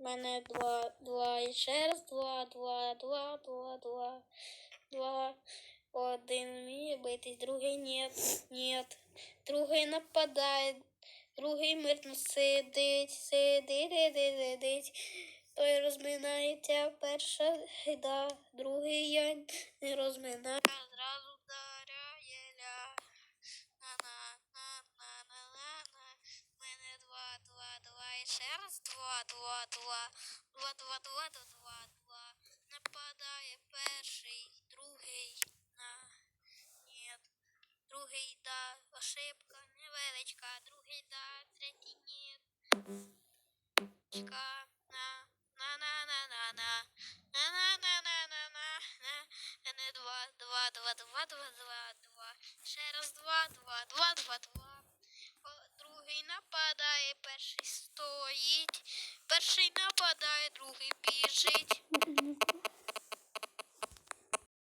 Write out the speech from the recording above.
У мене два, два і ще раз два, два, два, два, два, два. Один вміє битись, другий ні, ні. Другий нападає, другий мирно сидить, сидить, сидить, сидить. Той розминається, перша гида, другий я не розминаю. Раз два, два, два, два, два, два, два, два, два. Нападає перший, другий, на, ні. Другий, да, ошибка невеличка, другий, да, третій, ні. Чка, на, на, на, на, на, на. На, на, на, на, на, на, на. Не два, два, два, два, два, два, два. Ще раз два, два, два, два, два. Другий нападає, стоїть. Перший нападає, другий біжить.